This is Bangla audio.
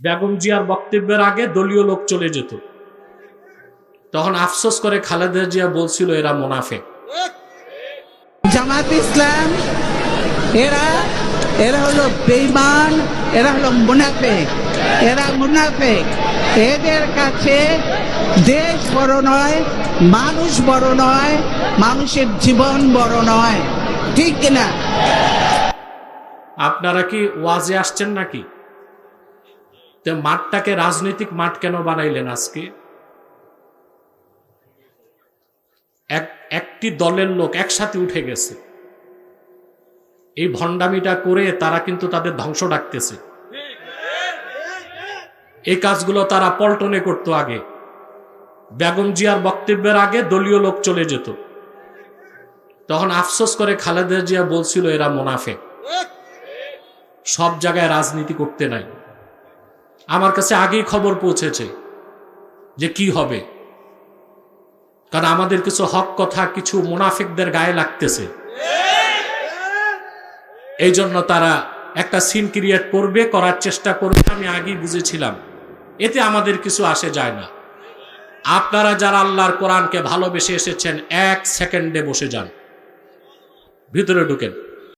বেগম জিয়ার বক্তব্যের আগে দলীয় লোক চলে যেত। তখন আফসোস করে খালেদা জিয়া বলছিল এরা মোনাফে জামাত ইসলাম এরা এরা হলো বেইমান এরা হলো মুনাফেক এরা মুনাফেক। এদের কাছে দেশ বড় নয় মানুষ বড় নয় মানুষের জীবন বড় নয়। ঠিক কিনা? আপনারা কি ওয়াজে আসছেন নাকি? তো মাঠটাকে রাজনৈতিক মাঠ কেন বানাইলেন আজকে? এক, একটি দলের লোক একসাথে উঠে গেছে। এই ভণ্ডামিটা করে তারা কিন্তু তাদের ধ্বংস ডাকতেছে। এই কাজগুলো তারা পল্টনে করত আগে। বেগম জিয়ার বক্তব্যের আগে দলীয় লোক চলে যেত। তখন আফসোস করে খালেদা জিয়া বলছিল, এরা মোনাফে সব জায়গায় রাজনীতি করতে নাই। আমার কাছে আগেই খবর পৌঁছেছে যে কি হবে। কারণ আমাদের কিছু হক কথা, কিছু মুনাফিকদের গায়ে লাগতেছে। এই জন্য তারা একটা সিন ক্রিয়েট করবে, করার চেষ্টা করবে, আমি আগেই বুঝেছিলাম। এতে আমাদের কিছু আসে যায় না। আপনারা যারা আল্লাহর কোরআনকে ভালোবেসে এসেছেন, এক সেকেন্ডে বসে যান। ভিতরে ঢুকেন।